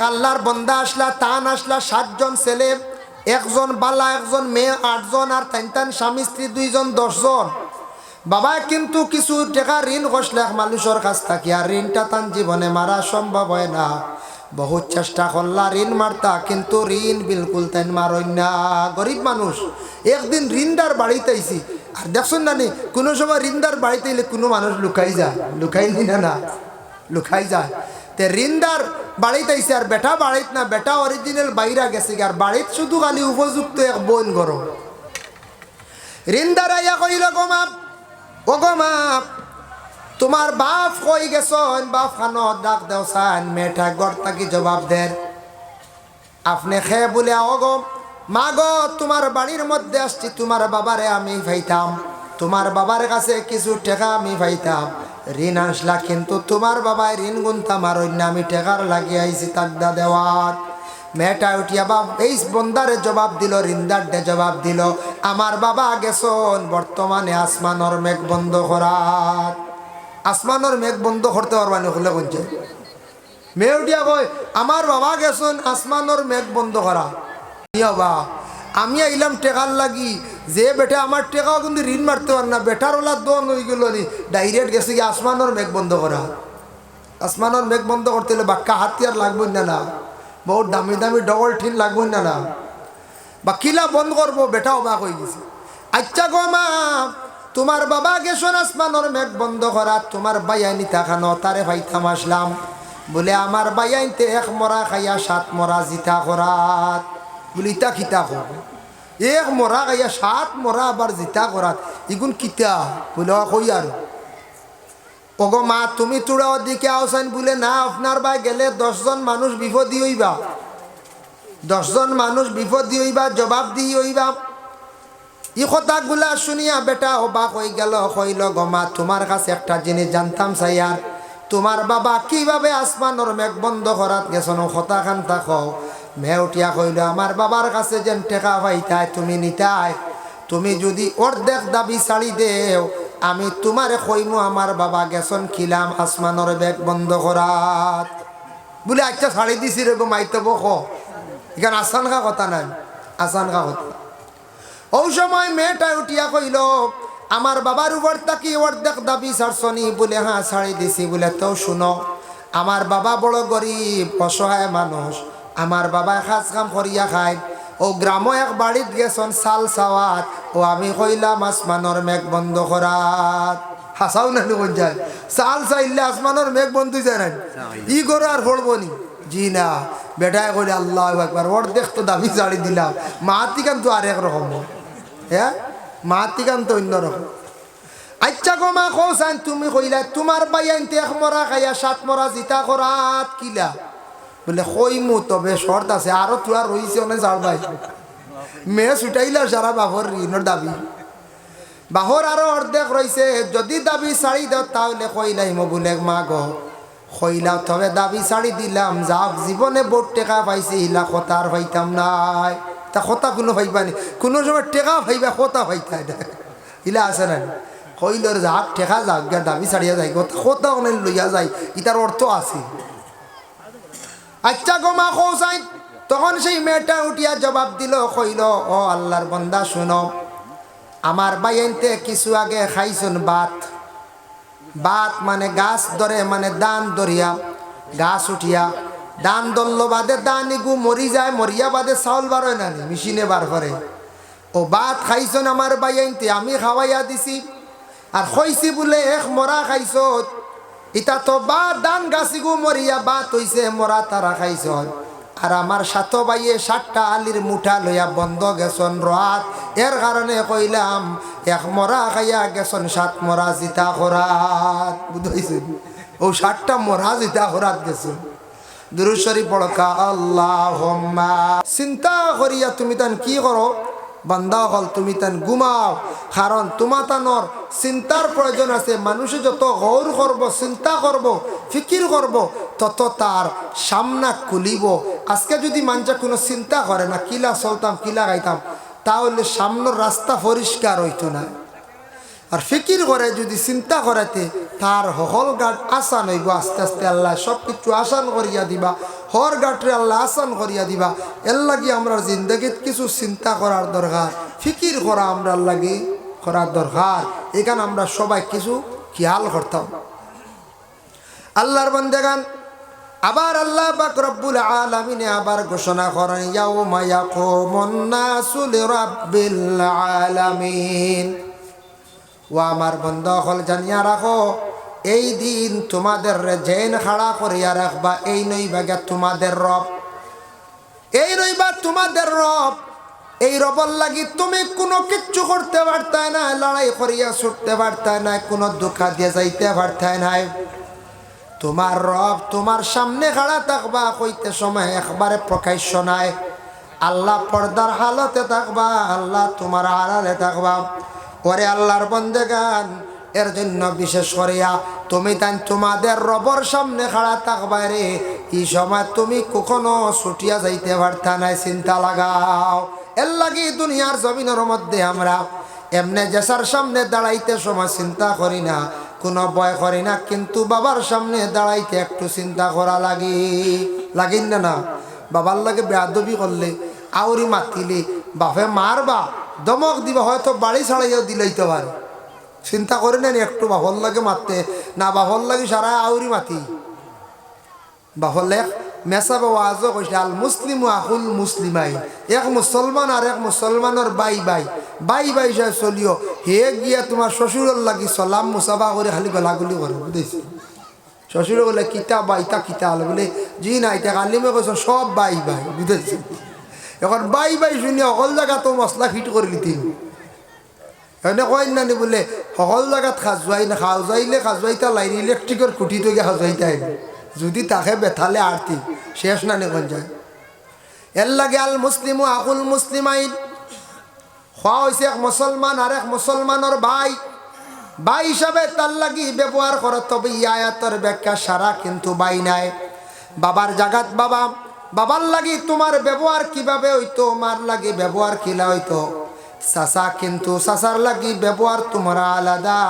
এক আল্লাহর বন্দা আসলা, তান আসলা, সাতজন ছেলে, একজন বালা, একজন মেয়ে, আটজন আর তাইন তান স্বামী, স্ত্রী, দুইজন, দশজন। বাবা কিন্তু কিছু টাকা ঋণ এক মানুষের কাছ থাকি আর ঋণটা তান জীবনে মারা সম্ভব হয় না। বহুত চেষ্টা করলা ঋণ মারতা, কিন্তু ঋণ বিলকুল তাই মারই না। গরিব মানুষ, একদিন ঋণদার বাড়িতে আইছি। আর দেখছেন না নি কোনো সময় ঋণদার বাড়িতে এলে কোনো মানুষ লুকাই যায়, লুকাই না না, লুকাই যায়। তে ঋণদার বাড়িতে আইছে আর বেটা বাড়িত না, বেটা অরিজিনাল বাইরা গেছে আর বাড়িত শুধু খালি উপযুক্ত এক বোন গরো। ঋণদার আইয়া কইল গমাপ ও গমাপ তোমার বাপ কই গেছন? বাপ খানো ডাক দেও সান মেঠা গড় তাকি জবাব দেন। আপনি খে বলে অগম মা গো, তোমার বাড়ির মধ্যে আসছি, তোমার বাবারে আমি পাইতাম তোমার বাবার কাছে কিছু টাকা আমি পাইতাম। ঋণ আসলা, কিন্তু তোমার বাবায় ঋণ গুনতাম আর অন্য আমি টাকার লাগিয়ে আইছি তাকদা দেওয়ার মেয়েটা উঠিয়া বাপ, এই বন্দারে জবাব দিল রিন্দারডে জবাব দিল, আমার বাবা গেছন বর্তমানে আসমানর মেঘ বন্ধ করার। আসমানর মেঘ বন্ধ করতে পারবানি হলে বলছে মেয়ে উঠিয়া কয়, আমার বাবা গেছন আসমানর মেঘ বন্ধ করা বা আমি আইলাম টেকার লাগি। যে বেটা আমার টেকাও কিন্তু ঋণ মারতে পার না বেটার ওলা দোন হয়ে গেল নি। ডাইরেক্ট গেছে কি আসমানোর মেঘ বন্ধ করা। আসমানোর মেঘ বন্ধ করতে হলে বাক্কা হাতিয়ার লাগবে না না? বহুত দামি দামি ডবল ঠিন লাগবে না না? বা কিলা বন্ধ করব, বেটা অবাক হয়ে গেছে। আচ্ছা গো মা, তোমার বাবা গেছন আসমানোর মেঘ বন্ধ করা, তোমার বাইয়ানি তাকানো তারে ভাইতাম আসলাম বলে, আমার বাইয়াইতে এক মরা খাইয়া সাত মরা জিতা করাত। বলে ইতা খিতা করব এক মরা খাইয়া সাত মরা আবার জিতা করাত ইগুন কিতা বলে কই আর ওগো মা তুমি তোরা ওদিকে আওসাইন বলে না আপনার বাই গেলে দশজন মানুষ বিপদী হইবা দশজন মানুষ বিপদী হইবা জবাব দিয়ে হইবা ই কথাগুলা শুনিয়া বেটা অবাক হয়ে গেল হইল গমা তোমার কাছে একটা জিনিস জানতাম সাইয়ার তোমার বাবা কীভাবে আসমানোর মেঘ বন্ধ করাত গেছন কথা খান থাকো মে উঠিয়া কইল আমার বাবার কাছে যেন টেকা পাইতাই তুমি নিতাই। তুমি যদি অর্ধেক দাবি ছাড়ি দেও, আমি তোমারে কইমু, আমার বাবা গেছন খিলাম আসমানোর বেগ বন্ধ করাত বলে আচ্ছা ছাড়ি দিছি রে মাইতে বক। এখানে আসান খা কথা নাই আসান খা কথা। ওই সময় মেয়েটা উঠিয়া কইল আমার বাবার উপর তাকি অর্ধেক দাবি ছাড়ছনি? বলে হ্যাঁ ছাড়ি দিছি। বলে, তো শুনো আমার বাবা বড় গরিব অসহায় মানুষ আমার বাবা কাজ কাম করিয়া খায়। ও গ্রাম এক বাড়িত গেছন চাল চাওয়াত। ও আমি কইলাম আসমানোর মেঘ বন্ধ করাত হাসাও না কোন যায়। চাল চাইলে আসমানোর মেঘ বন্ধ যায় না ই করো আর পড়ব নি। জি না। বেটায় কইলে, আল্লাহ একবার অর্ধেক তো দাবি ছাড়ি দিলাম মাতিকান তো আর একরকম হ্যাঁ মাতিকান তো অন্যরকম আচ্ছা গো মা কৌসান তুমি কইলা তোমার বাইয়াইতে এক মরা খাইয়া, সাত মরা জিতা করাত কিলা? বলে কইমু তবে শর্ত আছে, আরও তোরা রইছে অনেক যার ভাই। মেয়ে ছুটাইলা সারা বাহর ঋণের দাবি। বাহর আরও অর্ধেক রইছে, যদি দাবি ছাড়ি দাও, তাহলে কইলাইম বলে মা গো। কইলা তবে দাবি ছাড়ি দিলাম, যাক জীবনে বোট টেকা পাইছে, ইলা কথার পাইতাম নাই। তা কথা কোনো পাইবানি কোনো সময় টেকা ভাইবা, কথা পাইতাই না ইলা আছে না কইলর যাক ঠেকা যাক, গিয়া দাবি ছাড়িয়া যাই কথা অনেক লইয়া যায় ইটার অর্থ আছে। আচ্ছা গো মা কৌসাই তখন সেই মেয়েটা উঠিয়া জবাব দিল কইল ও আল্লাহর বন্দা শুনো আমার বাইনতে কিছু আগে খাইছুন বাত। বাত মানে গাছ ধরে মানে দান দরিয়া গাছ উঠিয়া দান দল্ল বাদে দান ইগু মরি যায় মরিয়া বাদে চাউল বার না নি, মেশিনে বার করে। ও বাত খাইছন আমার বাইনতে আমি খাওয়াইয়া দিছি আর খইছি বলে এক মরা খাইছ ইটা তো বা দান গাছিগু মরিয়া বাত হইছে মরা তারা খাইছ আর আমার সাত বাইয়ে সাতটা আলির মুঠা লইয়া বন্ধ গেছন রাত। এর কারণে কইলাম, এক মরা খাইয়া গেছন সাত মরা জিতা খরাত। বুঝাইছেন? ও সাতটা মরা জিতা খরাত গেছন দুরুশ্বরী পড়কা আল্লাহ চিন্তা করিয়া তুমি তান কি করো? বান্দা হল, তুমি তেন ঘুমাও কারণ তোমা তানোর চিন্তার প্রয়োজন আছে। মানুষে যত গৌর করব চিন্তা করব ফিকির করব তত তার সামনা খুলিব। আজকে যদি মানুষে কোনো চিন্তা করে না, কিলা চলতাম, কিলা গাইতাম, তাহলে সামনের রাস্তা পরিষ্কার হইতো না আর ফিকির করে, যদি চিন্তা করাতে তার হল গাট আসান হইব, আস্তে আস্তে আল্লাহ সব কিছু আসান করিয়া দিবা, হর গাটরে আল্লাহ আসান করিয়া দিবা। এর লাগি আমরা জিন্দগিত কিছু চিন্তা করার দরকার, ফিকির করা আমরা লাগি করার দরকার। এখানে আমরা সবাই কিছু খেয়াল করতাম। আল্লাহর বন্দেগান, আবার আল্লাহ পাক রব্বুল আলামিনে আবার ঘোষণা করেন, ইয়াউমা ইয়াকুমুন নাসু লিরাব্বিল আলামিন। ও আমার বন্ধ হল জানিয়া রাখো, এই দিন তোমাদের জেন খাড়া করিয়া রাখবা, এই নইবাগে তোমাদের রব। এই নইবা তোমাদের রব, এই রবর লাগি তুমি কোনো কিচ্ছু করতে পারতে না, লড়াই করিয়া ছুটতে পারতে না, কোনো দুঃখা দিয়ে যাইতে পারতে নাই তোমার রব তোমার সামনে খাড়া থাকবা, কইতে সময় একবারে প্রকাশ্য নাই। আল্লাহ পর্দার হালতে থাকবা, আল্লাহ তোমার আড়ালে থাকবা। ওরে আল্লাহর বন্দে গান। এর জন্য বিশেষ করিয়া তুমি তাই তোমাদের রবর সামনে খাড়া থাকবা রে। এই সময় তুমি কখনো ছুটিয়া যাইতে পারতা নাই, চিন্তা লাগাও। এর লাগি দুনিয়ার জমিনের মধ্যে আমরা এমনি জেসার সামনে দাঁড়াইতে সময় চিন্তা করি না, কোনো ভয় করি না, কিন্তু বাবার সামনে দাঁড়াইতে একটু চিন্তা করা লাগি। লাগিন না না? বাবার লাগে বেয়াদবি করলে, আউরি মাতিলে, বাপে মারবা দমক দিবা, হয়তো বাড়ি ছাড়াইও দিলেইতে পারে। চিন্তা করি না নি, একটু বাপর লাগে মারতে। না বাপর লাগে সারা আউরি মাতি। লেখ মেসাবে ওয়াজও কৈছে আল মুসলিম আহুল মুসলিমাই। এক মুসলমান আর এক মুসলমানের বাই বাই। বাই বাই যায় চলিও, হে গিয়া তোমার শ্বশুরের লাগি সলাম মুসাফা করে খালি গলাগুলি করে, বুঝেছি? শ্বশুরে বলে, কিতা বাইতা কিতা বলে, জি না, এটা কালিমে কৈছ সব বাই বাই, বুঝেছি? এখন বাই বাই শুনি অকল জায়গা তো মশলা ফিট করে দিতিন এনে কয় নানি বলে, সকল জায়গাত খাজুয়াই না খাজুয়াইলে খাজুয়াইতা লাইন ইলেকট্রিকের খুঁটি থেকে খাজুয়াইতা যদি তাকে বেথালে আরতি শেষ নানি কোন যায়। এর লাগে আল মুসলিম আকুল মুসলিম আইন খোয়া হয়েছে এক মুসলমান আর এক মুসলমানের ভাই ভাই হিসাবে তার লাগি ব্যবহার করো তবে ই আয়াতর ব্যাখ্যা সারা কিন্তু বাই নাই। বাবার জাগাত বাবা। বাবার লাগি তোমার ব্যবহার কীভাবে হইতো, মার লাগি ব্যবহার কিলা হইতো? চাচা, কিন্তু চাচার লাগি ব্যবহার তোমার আলাদা।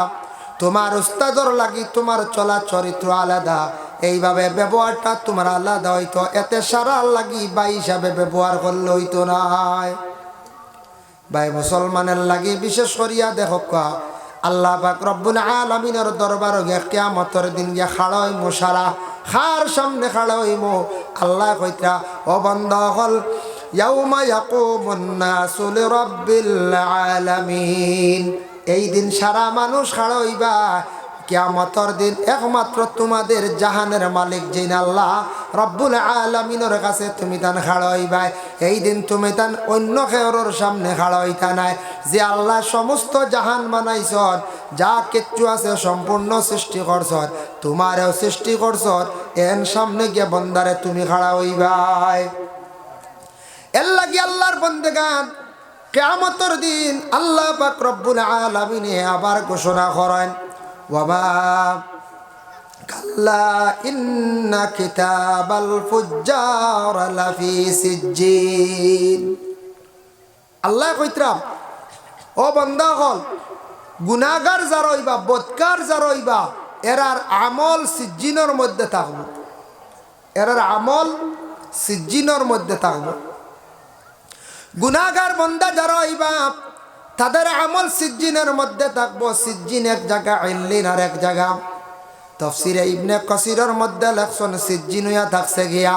তোমার উস্তাদর লাগি তোমার চলা চরিত্র আলাদা। এইভাবে ব্যবহারটা তোমার আলাদা হইতো। এতে সারা লাগি বাই হিসাবে ব্যবহার করলে হইতো নাই ভাই, মুসলমানের লাগি বিশেষ করিয়া দেখো কা। আল্লাহ পাক রব্বুল আলামিনের দরবার গে কিয়ামতের দিন গিয়া খাড়াই মশারা খার সামনে খাড়াই মো আল্লাহ কইতা, ও বন্ধ হল ইয়াউমা ইয়াকুমুন নাসু লিরাব্বিল আলামিন। এই দিন সারা মানুষ খাড়াইবা কিয়ামতর দিন একমাত্র তোমাদের জাহানের মালিক যিনি আল্লাহ রব্বুল আলমিনের কাছে তুমি তান খাড়াইবাই এই দিন তুমি তান অন্য খেয়রের সামনে খাড়াইতা নাই। যে আল্লাহ সমস্ত জাহান বানাইছ যা কিচ্ছু আছে সম্পূর্ণ সৃষ্টি করছ তোমারও সৃষ্টি করছ এন সামনে গিয়ে বন্দারে তুমি খাড়া হইবাই এর লাগি আল্লাহর বন্দেগান, কেয়ামতর দিন আল্লাহ পাক রব্বুল আলমিনে আবার ঘোষণা করেন। ওয়ামা লাফি আল্লাহ কইতরাম, ও বন্ধা হল গুনাগার যার বৎকার যার এরার আমল সিজ্জিনের মধ্যে থাকব। এরার আমল সিজ্জিনের মধ্যে থাকব। গুনাগার বন্দা যারা তাদের আমল সিজ্জিনের মধ্যে থাকব। সিজ্জিন এক জায়গা আইলিন আর এক জায়গা। তফসিরে ইবনে কসিরের মধ্যে লেখছেন, সিজ্জিন হইয়া থাকছে গিয়া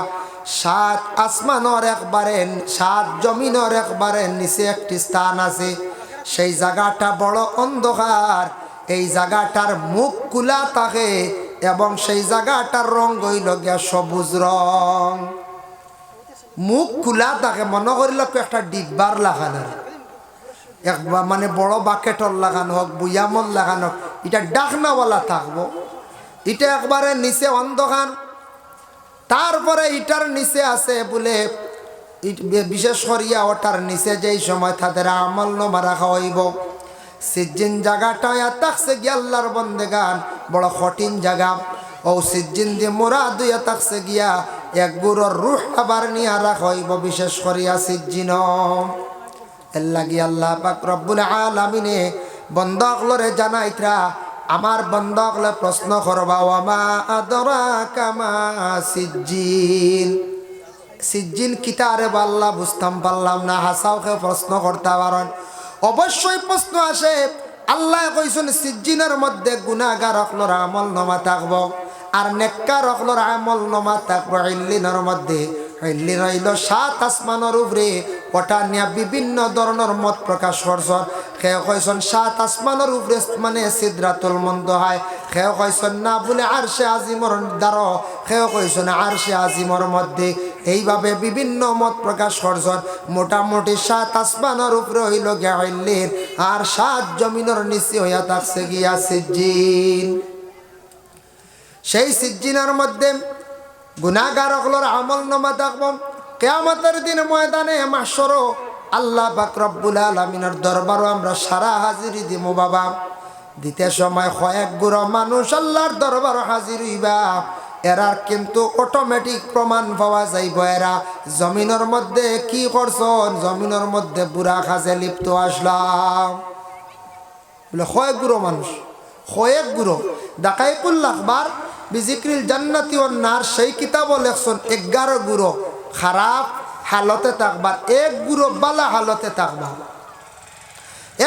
সাত আসমানর একবারে, সাত জমিনর একবারে নিচে একটি স্থান আছে। সেই জায়গাটা বড় অন্ধকার। এই জায়গাটার মুখ কুলা থাকে এবং সেই জায়গাটার রং হইল গিয়া সবুজ রং। মুখ খোলা থাকে, মনে করিল একটা ডিব্বার লাগানোর একবার মানে বড় বাকেটর লাগানো হোক বুয়ামল লাগানো হোক এটা ডাকনাওয়ালা থাকব। এটা একবারে নিচে অন্ধকার তারপরে ইটার নিচে আছে বলে বিশেষ করিয়া ওটার নিচে যেই সময় তাদের আমল নমা রাখা হইব সিজিন জায়গাটা থাকছে গিয়া আল্লাহর বন্দেগান বড় কঠিন জায়গা ও সিজিন দিয়ে মোরা দুইয়া থাকছে গিয়া, এক গুড়র রুহ আবার নিয়া রাখা হইব বিশেষ করিয়া সিজিন এর লাগি আল্লাহ পাক রব্বুল আলামিনে বন্ধকলরে জানাইত্রা, আমার বন্ধকলে প্রশ্ন করবা, ওয়ামা আদরা কামা সিজ্জিন সিজ্জিন কিতারে বাল্লা, বুঝতাম পারলাম না, হাসাওকে প্রশ্ন করতে পারেন। অবশ্যই প্রশ্ন আসে, আল্লাহ কইছেন সিজ্জিনের মধ্যে গুনাগার অকলর আমল নমা থাকব, আর নেককার অকলর আমল নমা থাকব, ইল্লিনের মধ্যে। হইল সাত আসমানের উপরে ওটা নিয়ে বিভিন্ন ধরনের মত প্রকাশ করছন সেও কইসন সাত আসমানের উপরে মানে সিদ্রাতুল মন্দ হয় সেও কইসন না বলে আর সে আজিমর দ্বার সেও কইসন আর সে আজিমর মধ্যে। এইভাবে বিভিন্ন মত প্রকাশ করছন মোটামুটি সাত আসমানের উপরে হইল গিয়া আর সাত জমিনের নিচে হইয়া থাকছে গিয়া সিজ্জিন সেই সিজ্জিনের মধ্যে গুনাগার অকলর আমল নমা থাকব কেয়ামতের দিন ময়দানে মাসরও আল্লাহ বাক রব্বুল আলমিনের দরবারও আমরা সারা হাজিরি দিব বাবা। দিতে সময় কয়েক গুড়ো মানুষ আল্লাহর দরবার হাজির হইবা। এরার কিন্তু অটোমেটিক প্রমাণ পাওয়া যাইব এরা। জমিনের মধ্যে কি করছন? জমিনের মধ্যে বুড়া খাজে লিপ্ত আসলাম বলে, কয়েক গুঁড়ো মানুষ, কয়েক গুঁড়ো। ডাকাইকুল লাখবার বিজিক্রিল জান্নাতি ও নার, সেই কিতাবও লেখছন, এগারো গুঁড়ো। খারাপ হালতে থাকবার এক গুঁড়ো বালা হালতে থাকবা।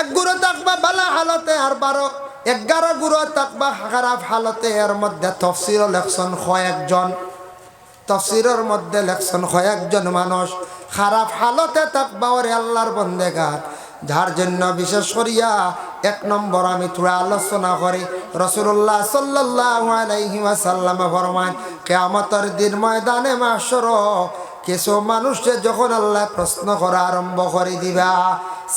এক গুঁড়ো থাকবা, বালা হালতে আর বারো, এগারো গুঁড়ো থাকবা, খারাপ হালতে এর মধ্যে তফসির লেখছন, কয়েকজন। তফসিরের মধ্যে লেখছন, কয়েকজন মানুষ, খারাপ হালতে থাকবা ওরে আল্লাহর বন্দেগার। যার জন্য বিশেষ করিয়া এক নম্বর আমি থোড়া আলোচনা করি। রসুল্লাহ সাল্লাহ ফরমান কেয়ামতর দিন ময়দানে মাসর কিছু মানুষে যখন আল্লাহ প্রশ্ন করা আরম্ভ করে দিবা,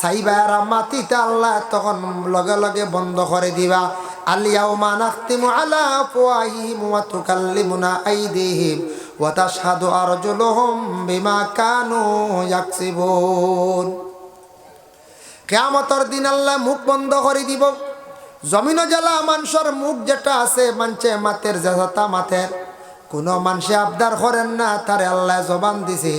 সাইবারা মাটিতে আল্লাহ তখন লগে লগে বন্ধ করে দিবা। আলিয়াও মানাক্তিমু আলা ফুয়াহিম ওয়া তুকাল্লিমুনা আইদিহিম ওয়া তাশহাদু বিমা কানু ইয়াকসিবুন। কেয়ামতর দিন আল্লাহ মুখ বন্ধ করে দিব। জমিন জ্বালা মানুষের মুখ যেটা আছে মানছে মাতের জেসাতা মাথের কোনো মানুষে আবদার করেন না, তারে আল্লাহ জবান দিছে।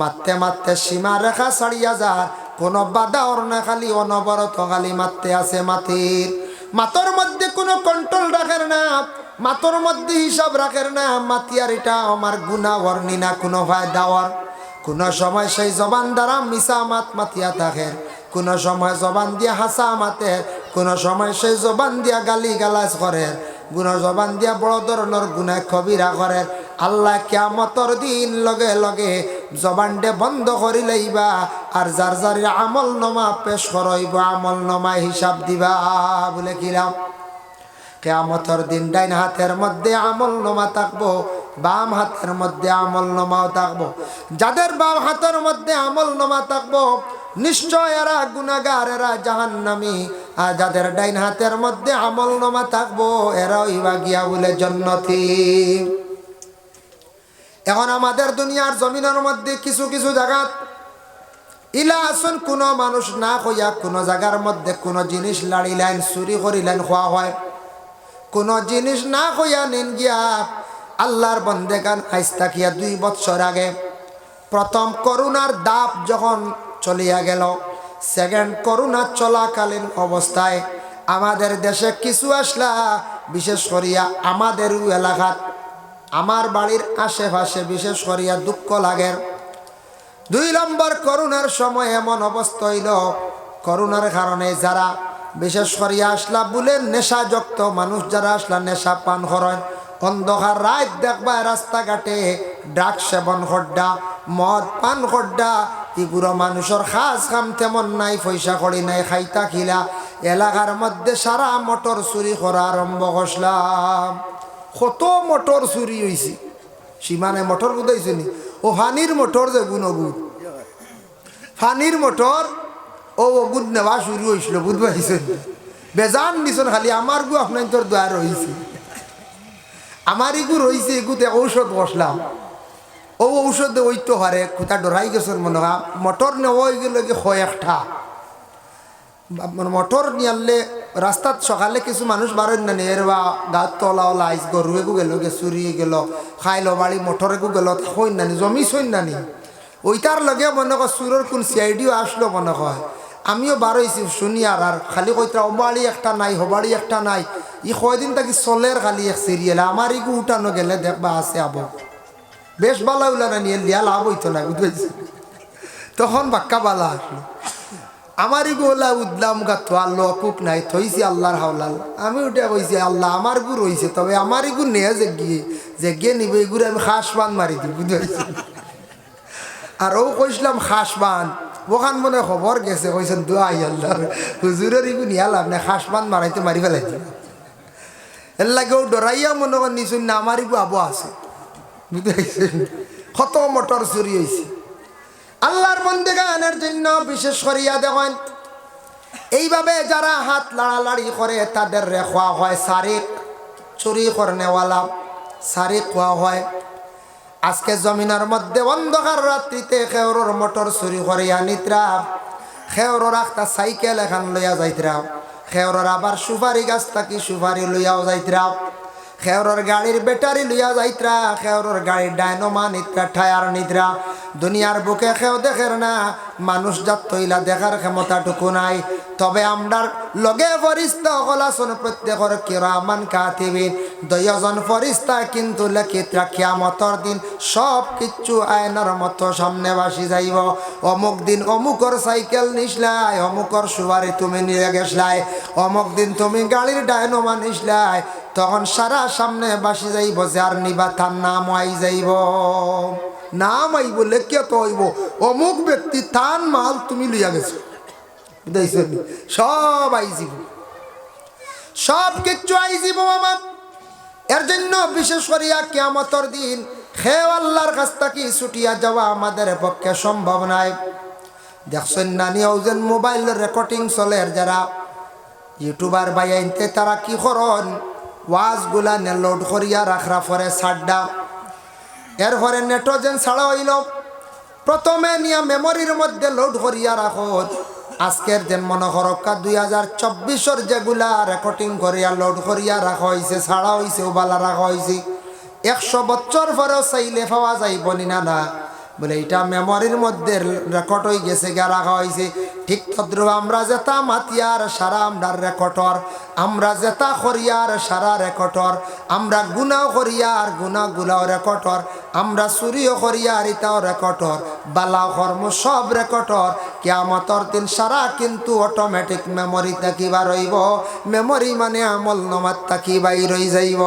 মারতে মারতে সীমা রেখা ছাড়িয়া যার। কোনো বাধা না খালি, অনবরত খালি মারতে আছে মাতির মাতর মধ্যে কোনো কন্ট্রোল রাখেন না, মাতর মধ্যে হিসাব রাখেন না। মাতিয়ার এটা আমার গুণা বর্ণি না কোনো ভাই দাওয়ার কোনো সময় সেই জবান দ্বারা মিশা মাত মাতিয়া থাকেন কোনো সময় জবান দিয়া হাসা মাতে, কোনো সময় সেই জবান দিয়া গালি গালাজ করে গুণ জবান দিয়া বড় ধরনের গুণা কবিরা করে। আল্লাহ কেমতর দিন লগে লগে জবানটে বন্ধ করি লইবা আর যার যার আমল নমা পেশ করইব আমল নমা হিসাব দিবা বলে কিরাম কেয়ামতর দিন ডাইন হাতের মধ্যে আমল নমা থাকব, বাম হাতের মধ্যে আমল নমাও থাকব। যাদের বাম হাতের মধ্যে আমল নমা থাকব নিশ্চয় এরা গুনাগার এরা জাহান্নামি। আর যাদের ডাইন হাতের মধ্যে আমল নমা থাকব এরাও ইবা গিয়া বলে জন্নতি এখন আমাদের দুনিয়ার জমিনের মধ্যে কিছু কিছু জায়গা ইলা আসুন কোনো মানুষ না কইয়া কোনো জায়গার মধ্যে কোনো জিনিস লাড়িলেন, চুরি করিলেন, খোয়া হয়। কোনো জিনিস না কইয়া নিন গিয়া, আল্লাহর বন্দেগান আইস তাকিয়া দুই বছর আগে। প্রথম করুণার দাপ যখন চলিয়া গেল। সেকেন্ড করুণা চলাকালীন অবস্থায় আমাদের দেশে কিছু আসলা, বিশেষ করিয়া আমাদের এলাকাত। আমার বাড়ির আশেপাশে বিশেষ করিয়া দুঃখ লাগে। দুই নম্বর করোনার সময় এমন অবস্থা হইল। করোনার কারণে যারা বিশেষ করিয়া আসলা বলে নেশাযুক্ত মানুষ যারা আসলা, নেশা পান করেন অন্ধকার রাত দেখবা রাস্তাঘাটে ড্রাগ সেবন খড্ডা, মদ পান খড্ডা এগুলো মানুষের খাস কাম তেমন নাই, পয়সা করি নাই, খাইতা খিলা। এলাকার মধ্যে সারা মোটর চুরি করা আরম্ভ করলাম। কত মোটর চুরি হয়েছে সীমানে মোটর বুঝাইছে নি? ও ফানির মোটর যে গুণ অগুদ ফানির মোটর, ও অগুদ নেওয়া শুরু হয়েছিল বুধ পাইছেন বেজান নিছন খালি আমার গু আপনার তোর দোয়া রয়েছে আমার ইগু রয়েছে এগুতে ঔষধ বসলাম ও ঔষধ ওইতো হারে কোথা ডরাই গেছেন মনে হয় মোটর নেওয়া হয়ে গেল কি হয় একটা। মোটর নিয়ালে রাস্তাত সকালে কিছু মানুষ বারেন না নিয়ে বা গাত তলা ওলা আইস গরু এগু গেল গে চুরি গেল খাইলো বাড়ি মোটর এগু গেল হইন নানি জমি সইন নানি ওইটার লগে মনে কর সুরের কোন সিআইডিও আসলো মনে হয় আমিও বারোইছি শুনি আর আর খালি কইতরা অবাড়ি একটা নাই হবাড়ি একটা নাই ই কয়দিন তাকি চলের খালি এক সিরিয়াল আমার ইগু উঠানো গেলে দেখবা আছে আবো। বেশ বালা উলা না নিয়ে লিয়া লাভ হইতো না বুঝতে তখন বাক্কা বালা আসলো। আমার গোলা উদলাম গা তো আল্লাহ কুক নাই, থইছি আল্লাহর হাওলাল। আমি উঠে কইছি আল্লাহ আমার গু রইছে তবে আমার ইগু নে যে গিয়ে যে গিয়ে নিবে এগুলো আমি খাস বান মারি দিই বুঝতে আর ও কইছিলাম খাস বান ওখান মনে খবর গেছে কইছেন দোয়াই আল্লাহ হুজুরের ইগু নিয়া লাভ নাই খাস বান মারাইতে মারি ফেলাই দিই এর ডরাইয়া মনে কর নিছুন না আবো আছে। কত মোটর চুরি হয়েছে আল্লাহর বন্দে গানের জন্য বিশেষ করিয়া দেখেন। এইভাবে যারা হাত লাড়ালাড়ি করে, তাদের রেখা হয় সারিক। চুরি করনেওয়ালা সারিক খোয়া হয়। আজকে জমিনের মধ্যে অন্ধকার রাত্রিতে খেওরর মোটর চুরি করিয়া নিত্রা। খেওরর একটা সাইকেল এখান লইয়া যাইতরা। খেওরর আবার সুপারি গাছ থাকি সুপারি লইয়াও যাইতরা? খেওরর গাড়ির ব্যাটারি লইয়া যাইতরা, খেওরর গাড়ির ডায়নোমা নিত্রা ঠায়ার নিদ্রা দুনিয়ার বুকে খেও দেখের না, মানুষ যাত তৈলা দেখার ক্ষমতাটুকু নাই। তবে আমরার লগে ফরিস্তা হলাসন প্রত্যেকর কিরামান কাতিবিন। দয়জন ফরিস্তা কিন্তু লেখিত রাখিয়া মতর দিন সব কিচ্ছু আয়নার মতো সামনে বাসি যাইব। অমুক দিন অমুকর সাইকেল নিসলাই, অমুকর সুবারি তুমি নিয়ে গেছলাই অমুক দিন তুমি গাড়ির ডায়নোমা নিসলাই, তখন সারা সামনে বাসি যাইব, যার নিবা তার নাম আই যাইব। নাম আইব লেখিয়া তো হইব অমুক ব্যক্তি তান মাল তুমি লইয়া গেছো। বুঝাইছেন সব আইজিব। সব কিচ্ছু আইজিব আমার এর জন্য বিশেষ করিয়া কেয়ামতর দিন খেয়ে আল্লাহর কাছ থেকে ছুটিয়া যাওয়া আমাদের পক্ষে সম্ভব নাই। দেখছেন নানি ওজন মোবাইল রেকর্ডিং চলে যারা? ইউটিউবার বাইনতে তারা কি করন? ওয়াজগুলা লোড করিয়া রাখরা পরে সাড্ডা এর পরে নেট্রোজেন ছাড়া হইল। প্রথমে নিয়ে মেমোরির মধ্যে লোড করিয়া রাখো। আজকের যে মনে হরক্কা দুই হাজার চব্বিশের যেগুলা রেকর্ডিং করিয়া লোড করিয়া রাখা হয়েছে ছাড়া হয়েছে ওবালা রাখা হয়েছে একশো বছর পরেও চাইলে পাওয়া যাইব না না। বলে, এটা মেমোরির মধ্যে রেকর্ড হয়ে গেছে গা রাখা হয়েছে ঠিক তদ্রুপ, আমরা যেতা মাতিয়ার সারা আমরা রেকর্ডর আমরা যেতা করিয়ার সারা রেকর্ডর আমরা গুনাও করিয়ার গুনা গুলাও রেকর্ডর আমরা চুরিও করিয়ার ইটাও রেকর্ডর বালা কর্ম সব রেকর্ডর কেয়ামতর দিন সারা কিন্তু অটোমেটিক মেমোরি থাকিবা রইব মেমোরি মানে আমল নমাত থাকিবাই রই যাইব।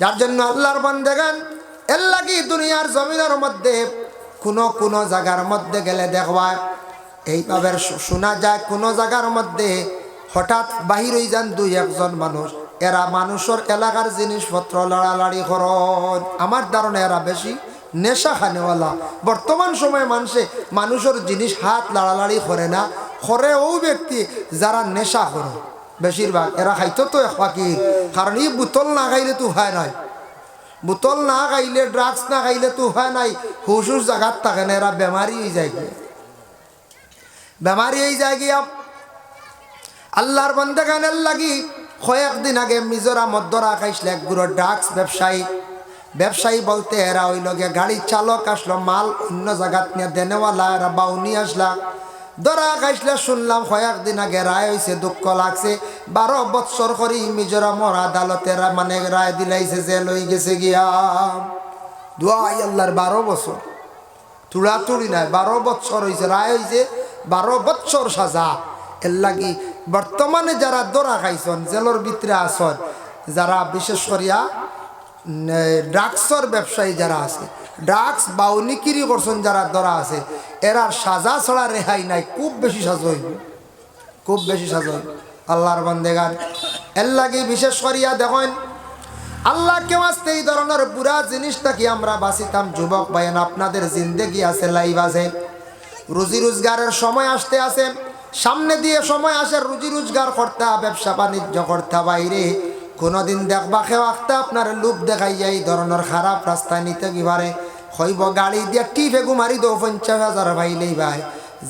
যার জন্য আল্লাহর বন্দেগান এর লাগি দুনিয়ার জমিনের মধ্যে কোনো কোনো জায়গার মধ্যে গেলে দেখবা, এইভাবে শোনা যায় কোনো জায়গার মধ্যে হঠাৎ বাহির হয়ে যান দুই একজন মানুষ। এরা মানুষের এলাকার জিনিসপত্র লড়ালড়ি করন। আমার ধারণা এরা বেশি নেশা খানেওয়ালা বর্তমান সময়ে মানুষে মানুষের জিনিস হাত লাড়ালাড়ি করে না, করে ও ব্যক্তি যারা নেশা করে। বেশিরভাগ এরা খাইতো তো এক পাখির। কারণ এই বোতল না খাইলে তো হয় নাই বোতল না খাইলে ড্রাগস না খাইলে তো হয় নাই। হুস হুস জায়গাত থাকে না, এরা বেমারি হয়ে যায় গিয়ে। বেমারি হয়ে যায় গিয়া। আল্লাহর বন্দে গানের লাগি কয়েকদিন আগে মিজোরামত ধরা খাইছিল এক গুঁড়ো ড্রাগস ব্যবসায়ী ব্যবসায়ী বলতে এরা ওই লগে গাড়ি চালক আসলো, মাল অন্য জায়গাত নিয়ে দেনেওয়ালা এরা বাউনি আসলা। ধরা খাইসলে শুনলাম কয়েকদিন আগে রায় হয়েছে দুঃখ লাগছে। বারো বৎসর করি মিজোরামর আদালতে মানে রায় দিলাইছে যে লই গেছে গিয়া। দুয়াই আল্লাহর বারো বছর। তুড়াতুড়ি নাই, বারো বৎসর হয়েছে রায় হয়েছে বারো বৎসর সাজা। এর লাগি বর্তমানে যারা দরা খাইছন, জেলর ভিতরে আসন যারা বিশেষ করিয়া ড্রাগসর ব্যবসায়ী যারা আছে, ড্রাগস বাউনিকিরি করছেন যারা দরা আছে এরা সাজা ছাড়া রেহাই নাই, খুব বেশি সাজা হইব। খুব বেশি সাজা হইব। আল্লাহর বন্দেগান। এর লাগি বিশেষ করিয়া দেখেন, আল্লাহ কেউ আসতে এই ধরনের বুড়া জিনিসটাকে আমরা বাঁচিতাম? যুবক ভাইয়েন, আপনাদের জিন্দেগি আছে লাইভ আছে। রুজি রোজগারের সময় আসতে আছে। সামনে দিয়ে সময় আসে, রুজি রোজগার করতে ব্যবসা বাণিজ্য করতে বাইরে। কোনোদিন দেখবা কেউ আঁকতে আপনার লুপ দেখাইয়া এই ধরনের খারাপ রাস্তায় নিতে কি পারে? হইব গাড়ি দিয়ে টিপে গুমারি দো পঞ্চাশ হাজার ভাইলেই ভাই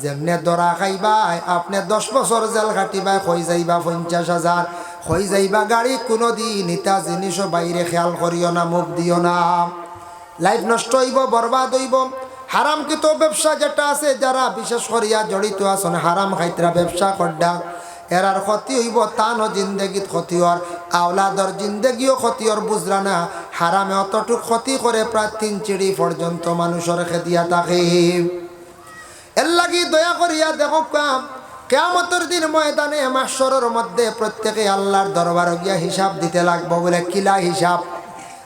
যেমনে দরা খাইবাই, আপনি দশ বছর জেল কাটিবাই হয়ে যাইবা পঞ্চাশ হাজার। হয়ে যাইবা গাড়ি কোনো দিন ইটা জিনিসও বাইরে খেয়াল করিও না, মুখ দিও না। লাইফ নষ্ট হইব, বরবাদ হইব। হারাম কিতো ব্যবসা যেটা আছে, যারা বিশেষ করিয়া জড়িত আছেন, হারাম খাইতরা ব্যবসা করডা। এরার ক্ষতি হইব, তানও জিন্দগিত ক্ষতি হর আওলাদর জিন্দগিও ক্ষতি হর না, হারামে অতটুক ক্ষতি করে প্রায় তিন চিড়ি পর্যন্ত মানুষের খেদিয়া থাকে। এর লাগি দয়া করিয়া দেখো কাম কেয়ামতের দিন ময়দানে মাসরের মধ্যে প্রত্যেকে আল্লাহর দরবার গিয়া হিসাব দিতে লাগবো বলে কিলা হিসাব?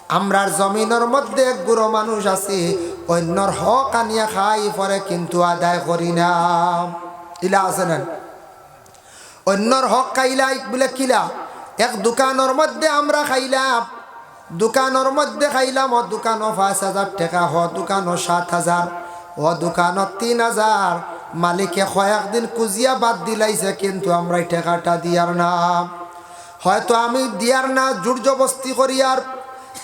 আমরার জমিনের মধ্যে গুরো মানুষ আছে, অন্যর হক আনিয়া খাই পরে কিন্তু আদায় করি না। ইলা আছে না? অন্যর হক খাইলাই বলে কিলা এক দোকানের মধ্যে আমরা খাইলাম। দোকানের মধ্যে খাইলাম ও দোকানও পাঁচ হাজার টাকা হ দোকানও সাত হাজার ও দোকানত তিন হাজার মালিকে কয়েকদিন কুজিয়া বাদ দিলাইছে, কিন্তু আমরা এই টাকাটা দিয়ার না। হয়তো আমি দিয়ার না জবস্তি করিয়ার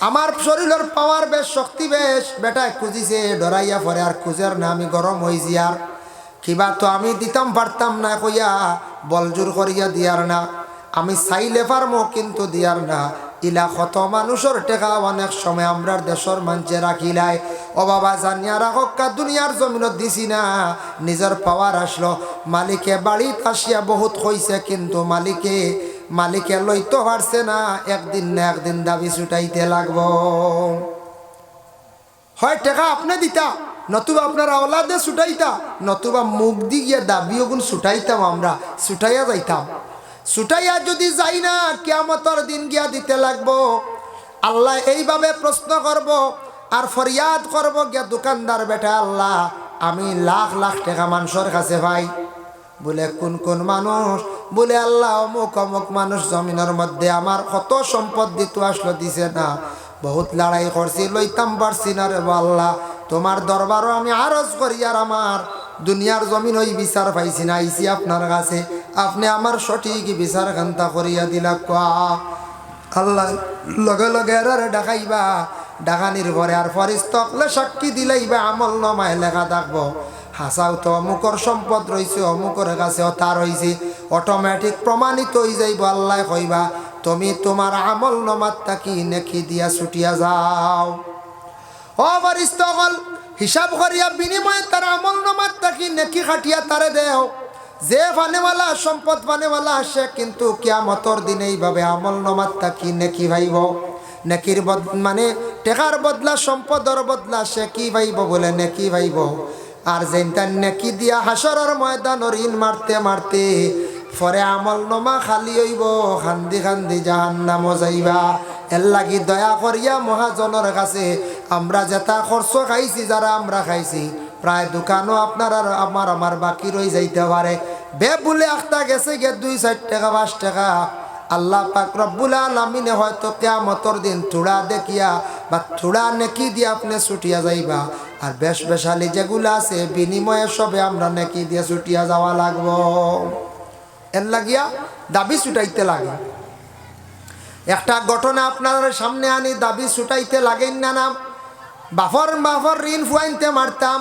আমার শরীরের পাওয়ার বেশ, শক্তি বেশ। বেটায় খুঁজিছে, ডরাইয়া পরে আর খুঁজের না, আমি গরম হয়েছি আর। কিবা তো আমি দিতাম, পারতাম না কইয়া বলজোর করিয়া দিয়ার না। আমি চাইলে পারমো, কিন্তু দিয়ার না। ইলা কত মানুষের টেকা অনেক সময় আমরার দেশের মানুষে রাখিলাই ও বাবা, জানিয়া রাখা দুনিয়ার জমিনত দিছি না। নিজের পাওয়ার আসলো। মালিকে বাড়িত আসিয়া বহুত কইছে কিন্তু মালিকে মালিকে লইতে পারছে না। একদিন না একদিন দাবি ছুটাইতে লাগবো। হয়, টেকা আপনি দিতা? নতুবা আপনার আওলাদে ছুটাইতা, নতুবা মুখ দি গিয়ে দাবি ওগুন ছুটাইতাম আমরা, ছুটাইয়া যাইতাম। ছুটাইয়া যদি যাই না, কেয়ামতর দিন গিয়া দিতে লাগবো। আল্লাহ এইভাবে প্রশ্ন করব, আর ফরিয়াদ করব, গিয়া দোকানদার বেটা আল্লাহ, আমি লাখ লাখ টাকা মানুষের কাছে ভাই বলে, কোন কোন মানুষ? বলে, আল্লাহ অমুক অমুক মানুষ জমিনের মধ্যে আমার কত সম্পদ দিত আসলো, দিছে না। বহুত লড়াই করছি, লইতাম পারছি না রে আল্লাহ। তোমার দরবারও আমি আরজ করি আর আমার দুনিয়ার জমিন ওই বিচার পাইছি না আইসি আপনার কাছে। আপনি আমার সঠিক বিচার খান্তা করিয়া দিলা কোয়া। আল্লাহ, লগে লগে এরারে ডাকাইবা, ডাকানির পরে আর ফরিস্তকলে সাক্ষী দিলাইবা, আমল নমায় লেখা থাকব। হাসাও তো অমুকর সম্পদ রয়েছে অমুকর কাছে তার হয়েছে অটোমেটিক প্রমাণিত হয়ে যাইব, আল্লাহ কইবা, তুমি তোমার আমল নমাত তাকি নেকি দিয়া ছুটিয়া যাও। ও ফরিস্তকল হিসাব করিয়া বিনিময়ে তার আমল নমাত তাকি নেকি খাটিয়া তারে দেও। যে ফানেওয়ালা সম্পদ ফানেওয়ালা সে কিন্তু কিয়ামতর দিনে এইভাবে আমল নমাত তাকি নেকি ভাইব নেকির বদ মানে টেকার বদলা সম্পদর বদলা সে কি ভাইব বলে, নেকি ভাইব আর যেনটা নেকি দিয়া হাসরের ময়দান ঋণ মারতে মারতে পরে আমল নমা খালি হইব, খান্দি খান্দি জাহান্নাম যাইবা। এর লাগি দয়া করিয়া মহাজনের কাছে আমরা যেটা খরচ খাইছি, যারা আমরা খাইছি, প্রায় দোকানও আপনার আর আমার আমার বাকি রয়ে যাইতে পারে। বে বলে একটা গেছে গে দুই চার টাকা, পাঁচ টাকা। আল্লাহ পাক রব্বুল আলমিনে হয়তো কেয়ামতর দিন থোড়া দেখিয়া বা থোড়া নেকি দিয়ে আপনি ছুটিয়া যাইবা। আর বেশ বেশালি যেগুলো আছে, বিনিময়ে সবে আমরা নেকি দিয়ে ছুটিয়া যাওয়া লাগবো। এর লাগিয়া দাবি ছুটাইতে লাগে। একটা ঘটনা আপনার সামনে আনি, দাবি ছুটাইতে লাগেন না নাম। বাফর বাফর ঋণ ফুয়াইতে মারতাম।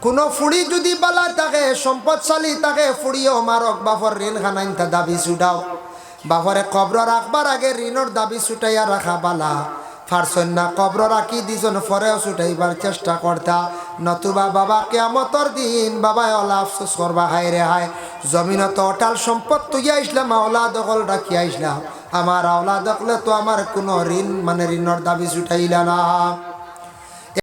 কোনো ফুড়ি যদি বালা থাকে, সম্পদশালী তাকে ফুড়িও মারক। বাফর ঋণ খানাইনতা দাবি ছুটাও। বাফরে কবর রাখবার আগে ঋণর দাবি ছুটাইয়া রাখা বালা। ফারসন না কবর রাখি দিজন, ফরেও ছুটাইবার চেষ্টা করতা। নতুবা বাবা কেমতর দিন বাবা ওলা আফসোস করবা, হায় রে হায়। তো অটাল সম্পদ তুইয়া আইসলাম, আওলা দখল রাখিয়া আইসলাম। আমার আওলা দখলে তো আমার কোনো ঋণ মানে ঋণর দাবি ছুটাইলা না।